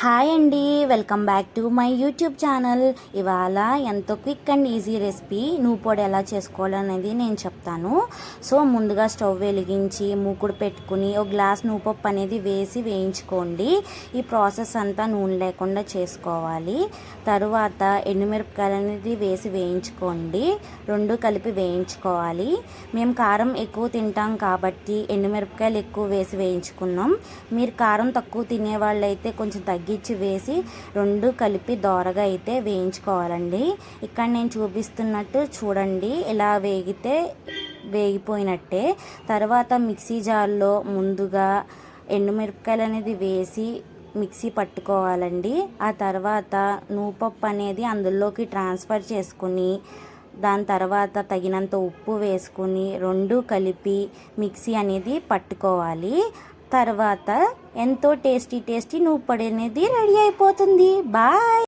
Hi అండి welcome back to my YouTube channel. ఇవాళ ఎంతో క్విక్ అండ్ ఈజీ రెసిపీ నువ్వు పొడి ఎలా చేసుకోవాలనేది నేను చెప్తాను. సో ముందుగా స్టవ్ వెలిగించి మూకుడు పెట్టుకుని ఒక గ్లాస్ నూపప్పు అనేది వేసి వేయించుకోండి. ఈ ప్రాసెస్ అంతా నూనె లేకుండా చేసుకోవాలి. తరువాత ఎండుమిరపకాయలు అనేది వేసి వేయించుకోండి. రెండు కలిపి వేయించుకోవాలి. మేము కారం ఎక్కువ తింటాం కాబట్టి ఎండుమిరపకాయలు ఎక్కువ వేసి వేయించుకున్నాం. మీరు కారం తక్కువ తినే వాళ్ళైతే కొంచెం తగ్గి తగ్గించి వేసి రెండు కలిపి దోరగా అయితే వేయించుకోవాలండి. ఇక్కడ నేను చూపిస్తున్నట్టు చూడండి ఇలా వేగితే వేగిపోయినట్టే. తర్వాత మిక్సీ జార్లో ముందుగా ఎండుమిరపకాయలు అనేది వేసి మిక్సీ పట్టుకోవాలండి. ఆ తర్వాత నూపప్పు అనేది అందులోకి ట్రాన్స్ఫర్ చేసుకుని దాని తర్వాత తగినంత ఉప్పు వేసుకుని రెండు కలిపి మిక్సీ అనేది పట్టుకోవాలి. తర్వాత ఎంతో టేస్టీ టేస్టీ నువ్వు పొడి అనేది రెడీ అయిపోతుంది. బాయ్!